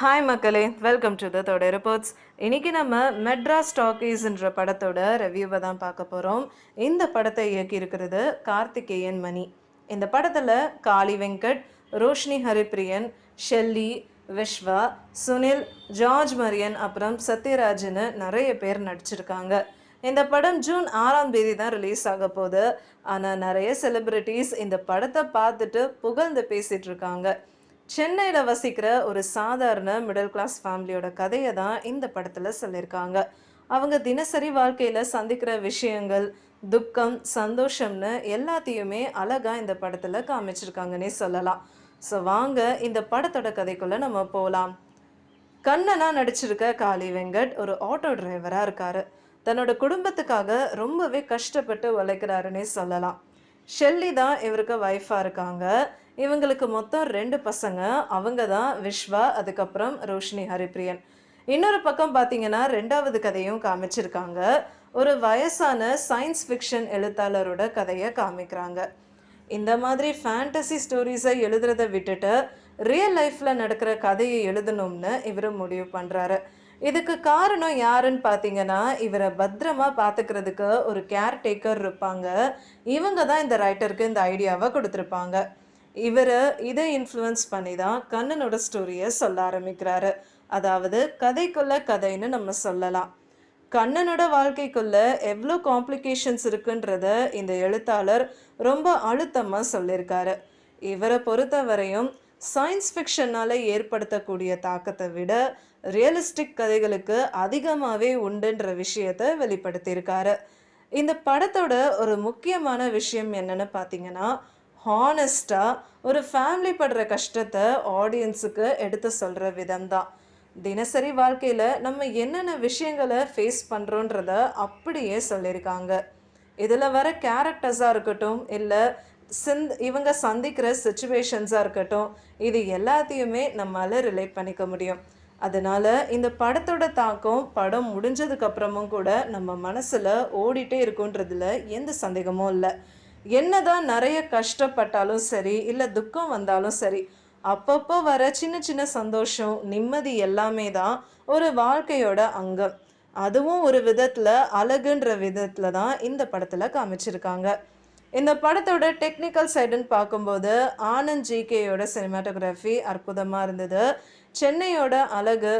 Hi மக்களே. Welcome to the தோட reports இன்னைக்கு நம்ம மெட்ராஸ் டாக்கீஸ்ன்ற படத்தோட ரிவ்யூவை தான் பார்க்க போகிறோம் இந்த படத்தை இயக்கியிருக்கிறது கார்த்திகேயன் மணி. இந்த படத்தில் காளி வெங்கட் ரோஷினி ஹரிப்ரியன் ஷெல்லி விஸ்வா சுனில் ஜார்ஜ் மரியன் அப்புறம் சத்யராஜ்னு நிறைய பேர் நடிச்சிருக்காங்க. இந்த படம் ஜூன் ஆறாம் தேதி தான் ரிலீஸ் ஆக போகுது. ஆனால் நிறைய செலிப்ரிட்டிஸ் இந்த படத்தை பார்த்துட்டு புகழ்ந்து பேசிகிட்ருக்காங்க இருக்காங்க. சென்னையில் வசிக்கிற ஒரு சாதாரண மிடில் கிளாஸ் ஃபேமிலியோட கதையை தான் இந்த படத்தில் சொல்லியிருக்காங்க. அவங்க தினசரி வாழ்க்கையில் சந்திக்கிற விஷயங்கள் துக்கம் சந்தோஷம்னு எல்லாத்தையுமே அழகாக இந்த படத்தில் காமிச்சிருக்காங்கன்னே சொல்லலாம். ஸோ வாங்க இந்த படத்தோட கதைக்குள்ளே நம்ம போகலாம் கண்ணனாக நடிச்சிருக்க காளி வெங்கட் ஒரு ஆட்டோ டிரைவராக இருக்காரு. தன்னோட குடும்பத்துக்காக ரொம்பவே கஷ்டப்பட்டு உழைக்கிறாருன்னே சொல்லலாம். ஷெல்லி தான் இவருக்கு ஒய்ஃபாக இருக்காங்க. இவங்களுக்கு மொத்தம் ரெண்டு பசங்க. அவங்க தான் விஸ்வா அதுக்கப்புறம் ரோஷினி ஹரிப்ரியன். இன்னொரு பக்கம் பார்த்தீங்கன்னா ரெண்டாவது கதையும் காமிச்சிருக்காங்க. ஒரு வயசான சயின்ஸ் ஃபிக்ஷன் எழுத்தாளரோட கதையை காமிக்கிறாங்க. இந்த மாதிரி ஃபேண்டசி ஸ்டோரிஸை எழுதுறதை விட்டுட்டு ரியல் லைஃப்பில் நடக்கிற கதையை எழுதணும்னு இவர் முடிவு பண்ணுறாரு இதுக்கு காரணம் யாருன்னு பார்த்தீங்கன்னா இவரை பத்திரமா பார்த்துக்கிறதுக்கு ஒரு கேர்டேக்கர் இருப்பாங்க. இவங்க தான் இந்த ரைட்டருக்கு இந்த ஐடியாவை கொடுத்துருப்பாங்க. இவர் இதை இன்ஃப்ளூயன்ஸ் பண்ணி தான் கண்ணனோட ஸ்டோரியை சொல்ல ஆரம்பிக்கிறாரு. அதாவது கதைக்குள்ள கதைன்னு நம்ம சொல்லலாம். கண்ணனோட வாழ்க்கைக்குள்ள எவ்வளோ காம்ப்ளிகேஷன்ஸ் இருக்குன்றத இந்த எழுத்தாளர் ரொம்ப அழுத்தமாக சொல்லியிருக்காரு. இவரை பொறுத்தவரையும் சயின்ஸ் ஃபிக்ஷனால் ஏற்படுத்தக்கூடிய தாக்கத்தை விட ரியலிஸ்டிக் கதைகளுக்கு அதிகமாகவே உண்டுன்ற விஷயத்தை வெளிப்படுத்தியிருக்காரு. இந்த படத்தோட ஒரு முக்கியமான விஷயம் என்னன்னு பார்த்தீங்கன்னா ஹானஸ்டாக ஒரு ஃபேமிலி படுற கஷ்டத்தை ஆடியன்ஸுக்கு எடுத்து சொல்கிற விதம்தான். தினசரி வாழ்க்கையில் நம்ம என்னென்ன விஷயங்களை ஃபேஸ் பண்ணுறோன்றத அப்படியே சொல்லியிருக்காங்க. இதில் வர கேரக்டர்ஸாக இருக்கட்டும் இல்லை சிந்த் இவங்க சந்திக்கிற சுச்சுவேஷன்ஸாக இருக்கட்டும் இது எல்லாத்தையுமே நம்மளால் ரிலேட் பண்ணிக்க முடியும். அதனால் இந்த படத்தோட தாக்கம் படம் முடிஞ்சதுக்கப்புறமும் கூட நம்ம மனசில் ஓடிட்டே இருக்குன்றதுல எந்த சந்தேகமும் இல்லை. என்னதான் நிறைய கஷ்டப்பட்டாலும் சரி இல்லை துக்கம் வந்தாலும் சரி அப்பப்போ வர சின்ன சின்ன சந்தோஷம் நிம்மதி எல்லாமே தான் ஒரு வாழ்க்கையோட அங்கம். அதுவும் ஒரு விதத்தில் அழகுன்ற விதத்தில் தான் இந்த படத்தில் காமிச்சிருக்காங்க. இந்த படத்தோட டெக்னிக்கல் சைடுன்னு பார்க்கும்போது ஆனந்த் ஜிகேயோட சினிமாட்டோகிராஃபி அற்புதமாக இருந்தது. சென்னையோட அழகு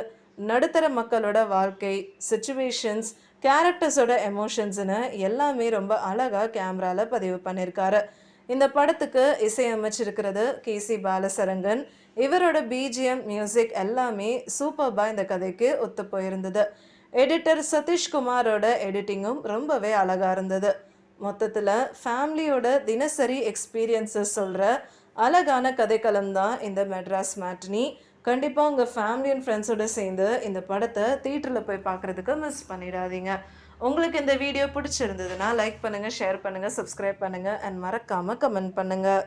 நடுத்தர மக்களோட வாழ்க்கை சுச்சுவேஷன்ஸ் கேரக்டர்ஸோட எமோஷன்ஸ்னு எல்லாமே ரொம்ப அழகாக கேமராவில் பதிவு பண்ணியிருக்காரு இந்த படத்துக்கு இசையமைச்சிருக்கிறது கே சி பாலசரங்கன். இவரோட பிஜிஎம் மியூசிக் எல்லாமே சூப்பர்பாக இந்த கதைக்கு ஒத்து போயிருந்தது. எடிட்டர் சதீஷ்குமாரோட எடிட்டிங்கும் ரொம்பவே அழகாக இருந்தது. மொத்தத்தில் ஃபேமிலியோட தினசரி எக்ஸ்பீரியன்ஸஸ் சொல்கிற அழகான கதைக்களம் தான் இந்த மெட்ராஸ் மேட்னி கண்டிப்பாக உங்கள் ஃபேமிலி அண்ட் ஃப்ரெண்ட்ஸோட சேர்ந்து இந்த படத்தை தியேட்டரில் போய் பார்க்குறதுக்கு மிஸ் பண்ணிடாதீங்க. உங்களுக்கு இந்த வீடியோ பிடிச்சிருந்ததுன்னா லைக் பண்ணுங்கள் ஷேர் பண்ணுங்கள் சப்ஸ்கிரைப் பண்ணுங்கள் அண்ட் மறக்காமல் கமெண்ட் பண்ணுங்கள்